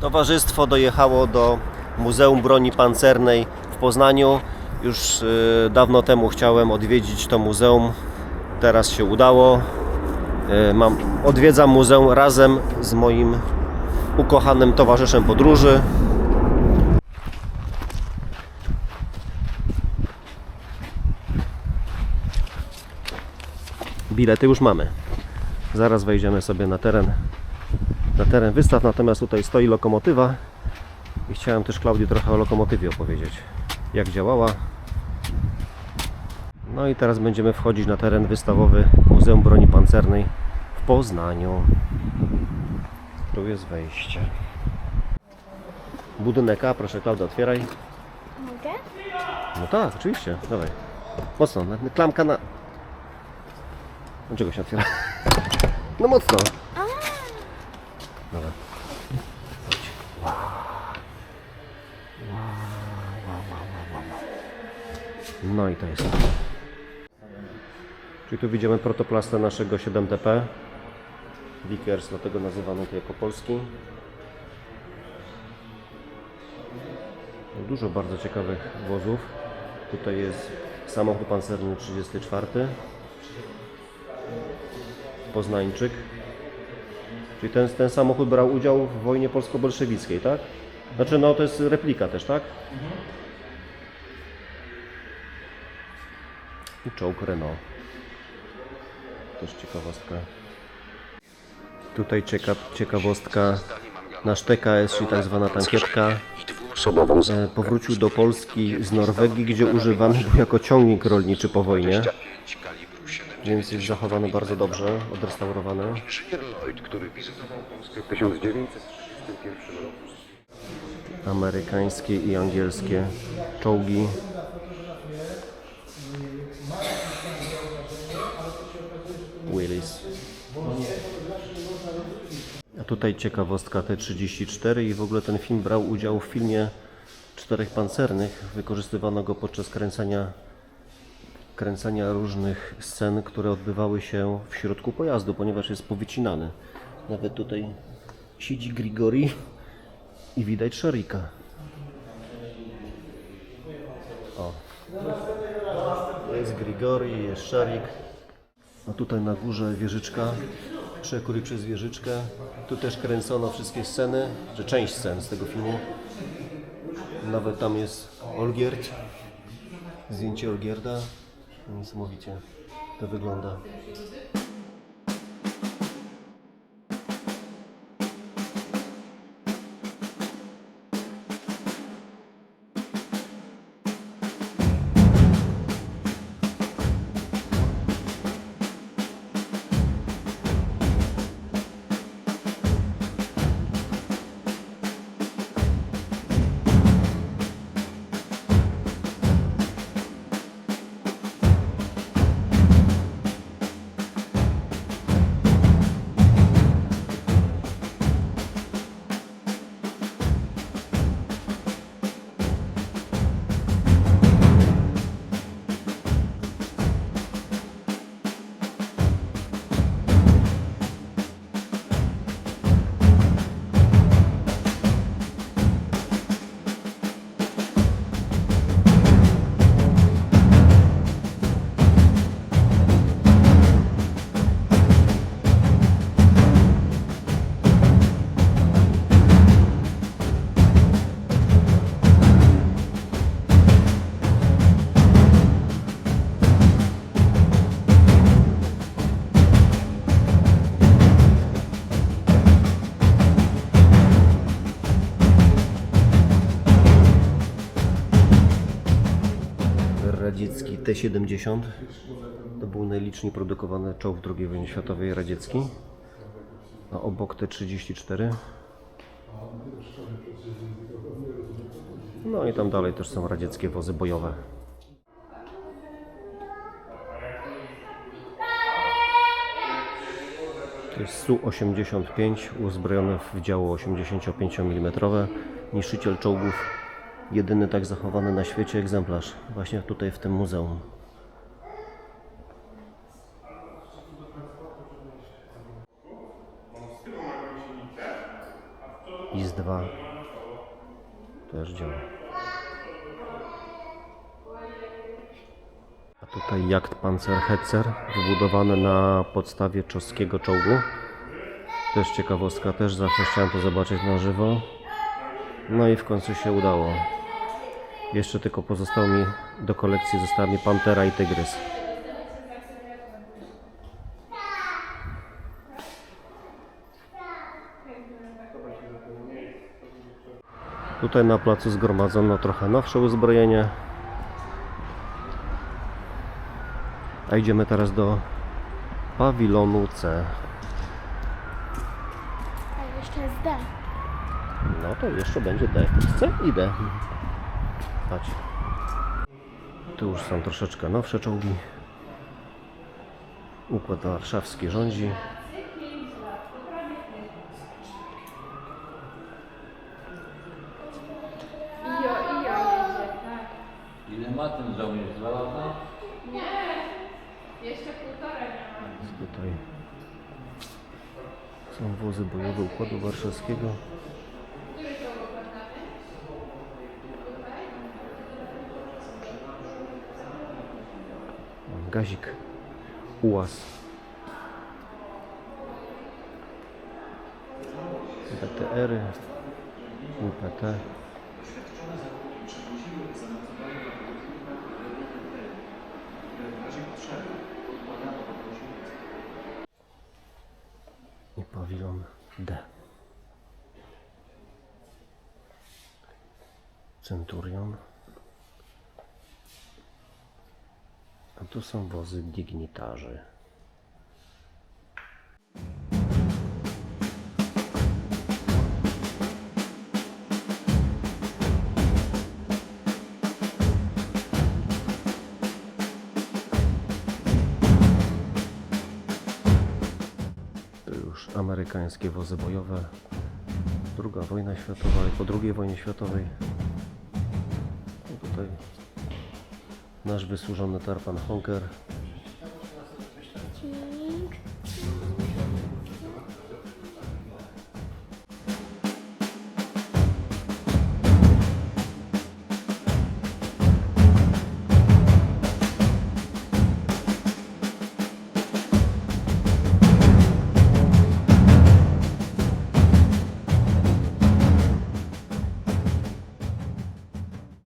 Towarzystwo dojechało do Muzeum Broni Pancernej w Poznaniu. Już y, dawno temu chciałem odwiedzić to muzeum. Teraz się udało. Y, mam, odwiedzam muzeum razem z moim ukochanym towarzyszem podróży. Bilety już mamy. Zaraz wejdziemy sobie na teren na teren wystaw, natomiast tutaj stoi lokomotywa i chciałem też Klaudii trochę o lokomotywie opowiedzieć, jak działała. No i teraz będziemy wchodzić na teren wystawowy Muzeum Broni Pancernej w Poznaniu. Tu jest wejście. Budynek A, proszę Klaudia, otwieraj. Mogę? No tak, oczywiście, dawaj. Mocno, klamka na... Dlaczego się otwiera? No mocno. Dobra. No i to jest. Czyli tu widzimy protoplastę naszego 7TP. Vickers, dlatego nazywany to jako polski. Dużo bardzo ciekawych wozów. Tutaj jest samochód pancerny 34. Poznańczyk. Czyli ten, ten samochód brał udział w wojnie polsko-bolszewickiej, tak? Znaczy, no to jest replika też, tak? I czołg Renault. Też ciekawostka. Tutaj cieka, ciekawostka. Nasz TKS, czyli tak zwana tankietka, e, powrócił do Polski z Norwegii, gdzie używany był jako ciągnik rolniczy po wojnie. Więc jest zachowany bardzo dobrze, odrestaurowany. Inżynier Lloyd, który wizytował Polskę w 1931 roku. amerykańskie i angielskie czołgi. Willis. A tutaj ciekawostka T-34 i w ogóle ten film brał udział w filmie Czterech Pancernych. Wykorzystywano go podczas kręcenia, kręcenia różnych scen, które odbywały się w środku pojazdu, ponieważ jest powycinany. Nawet tutaj siedzi Grigori i widać szarika. O. Jest Grigori, jest szarik. A tutaj na górze wieżyczka. Przekrój przez wieżyczkę. Tu też kręcono wszystkie sceny, że część scen z tego filmu. Nawet tam jest Olgierd. Zdjęcie Olgierda. Niesamowicie to wygląda. Radziecki T-70. To był najliczniej produkowany czołg II wojnie światowej radziecki. A obok T-34. No i tam dalej też są radzieckie wozy bojowe. To jest Su-85 uzbrojony w działo 85 mm. Niszczyciel czołgów jedyny tak zachowany na świecie egzemplarz. Właśnie tutaj w tym muzeum. IS-2 też działa. A tutaj jacht Panzerhetzer wybudowany na podstawie czeskiego czołgu. Też ciekawostka, też zawsze chciałem to zobaczyć na żywo. No i w końcu się udało. Jeszcze tylko pozostało mi do kolekcji została mi Pantera i Tygrys. Tutaj na placu zgromadzono trochę nowsze uzbrojenie. A idziemy teraz do pawilonu C. A jeszcze jest D. No to jeszcze będzie D. C i D. Patrz. Tu już są troszeczkę nowsze czołgi. Układ warszawski rządzi. Ile ma ten żołnierz? Dwa lata? Jest Tutaj są wozy bojowe Układu Warszawskiego. Gazik, ułaz. BTR-y, UPT. i pawilon D. Centurion. Tu są wozy dignitarzy. To już amerykańskie wozy bojowe. Druga wojna światowa i po II wojnie światowej. No tutaj nasz wysłużony Tarpan Honker